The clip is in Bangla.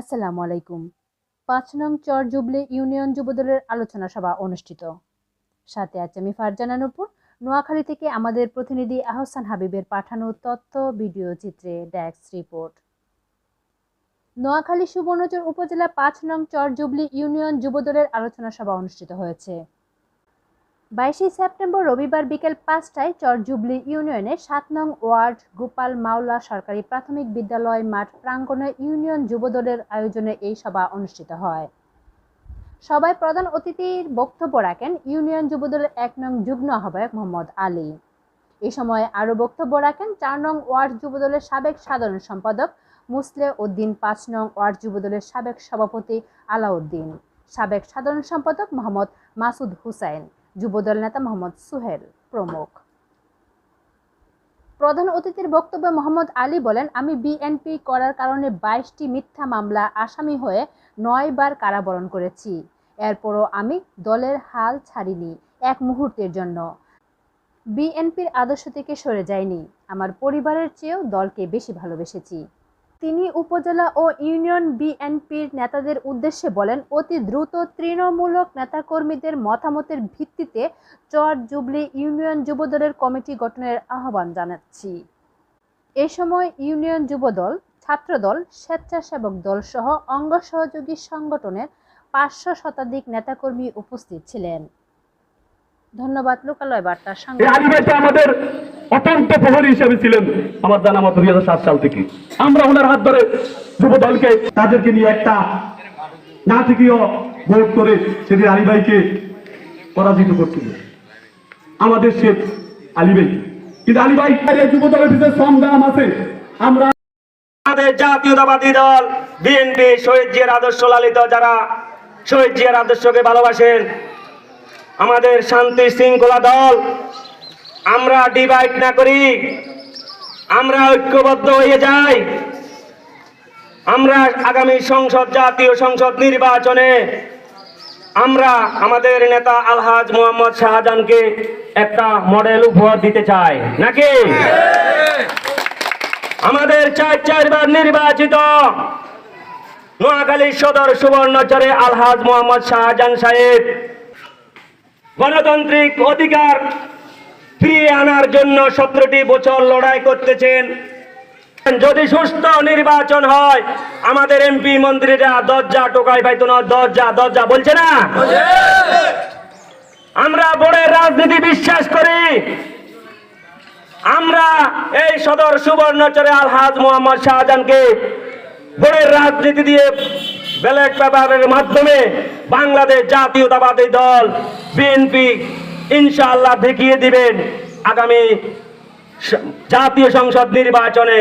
আসসালামু আলাইকুম। পাঁচ নং চর জুবলি ইউনিয়ন যুবদলের আলোচনা সভা অনুষ্ঠিত। সাথে আছে আমি ফারজানা নূপুর নোয়াখালী থেকে আমাদের প্রতিনিধি আহসান হাবিবের পাঠানো তথ্য, ভিডিও, চিত্রে ডেস্ক রিপোর্ট। নোয়াখালী সুবর্ণচর উপজেলা পাঁচ নং চর জুবলি ইউনিয়ন যুবদলের আলোচনা সভা অনুষ্ঠিত হয়েছে। বাইশে সেপ্টেম্বর রবিবার বিকেল পাঁচটায় চর জুবলি ইউনিয়নে সাত নং ওয়ার্ড গোপাল মাওলা সরকারি প্রাথমিক বিদ্যালয় মাঠ প্রাঙ্গণে ইউনিয়ন যুবদলের আয়োজনে এই সভা অনুষ্ঠিত হয়। সভায় প্রধান অতিথির বক্তব্য রাখেন ইউনিয়ন যুবদলের এক নং যুগ্ম আহ্বায়ক মোহাম্মদ আলী। এ সময় আরও বক্তব্য রাখেন চার নং ওয়ার্ড যুবদলের সাবেক সাধারণ সম্পাদক মুসলে উদ্দিন, পাঁচ নং ওয়ার্ড যুবদলের সাবেক সভাপতি আলাউদ্দিন, সাবেক সাধারণ সম্পাদক মোহাম্মদ মাসুদ হুসাইন। যুবদল নেতা মোহাম্মদ সুহেল প্রমুখ। প্রধান অতিথির বক্তব্যে মোহাম্মদ আলী বলেন, আমি বিএনপি করার কারণে বাইশটি মিথ্যা মামলা আসামি হয়ে নয়বার কারাবরণ করেছি। এরপরও আমি দলের হাল ছাড়িনি এক মুহূর্তের জন্য। বিএনপির আদর্শ থেকে সরে যায়নি আমার পরিবারের চেয়েও দলকে বেশি ভালোবেসেছি। তিনি উপজেলা ও ইউনিয়ন বিএনপির নেতাদের উদ্দেশ্যে বলেন, অতি দ্রুত তৃণমূলক নেতাকর্মীদের মতামতের ভিত্তিতে চর জুবলি ইউনিয়ন যুবদলের কমিটি গঠনের আহ্বান জানাচ্ছি। এ সময় ইউনিয়ন যুবদল, ছাত্রদল, স্বেচ্ছাসেবক দল সহ অঙ্গ সহযোগী সংগঠনের পাঁচশো শতাধিক নেতাকর্মী উপস্থিত ছিলেন। ধন্যবাদ, লোকালয় সঙ্গে। আমাদের অত্যন্ত প্রহরী হিসেবে ছিলেন আমার জানা মতো দুই হাজার সাত সাল থেকে। আমরা ওনার হাত ধরে যুব দলকে তাদেরকে নিয়ে একটা নাটকীয় ভোট করে সেদিন আলী ভাইকে পরাজিত করছিল আমাদের সে আলী ভাই। কিন্তু আলী ভাই যুব দলের ভিতরে সংগ্রাম আছে। আমরা আমাদের জাতীয়তাবাদী দল, বিএনপি, শহীদ জিয়ার আদর্শ লালিত যারা শহীদ জিয়ার আদর্শকে ভালোবাসেন, আমাদের শান্তি শৃঙ্খলা দল আমরা ডিভাইড না করি। আমরা ঐক্যবদ্ধ হয়ে যাই। আমরা আগামী সংসদ, জাতীয় সংসদ নির্বাচনে আমরা আমাদের নেতা আলহাজ মোহাম্মদ শাহজাহানকে একটা মডেল উপহার দিতে চাই। নাকি? আমাদের চার চারবার নির্বাচিত নোয়াখালী সদর সুবর্ণচরে আলহাজ মোহাম্মদ শাহজাহান সাহেব। গণতান্ত্রিক অধিকার ফিরিয়ে আনার জন্য সতেরোটি বছর লড়াই করতেছেন। যদি সুস্থ নির্বাচন হয় আমাদের এমপি মন্ত্রীরা দরজা টোকাই পাইতো না দরজা দরজা বলছে না? আমরা বোর্ডের রাজনীতি বিশ্বাস করি। আমরা এই সদর সুবর্ণচরে আলহাজ মোহাম্মদ শাহজাহানকে বোর্ডের রাজনীতি দিয়ে ব্যালট পেপারের মাধ্যমে বাংলাদেশ জাতীয়তাবাদী দল বিএনপি ইনশাআল্লাহ দেখিয়ে দিবেন আগামী জাতীয় সংসদ নির্বাচনে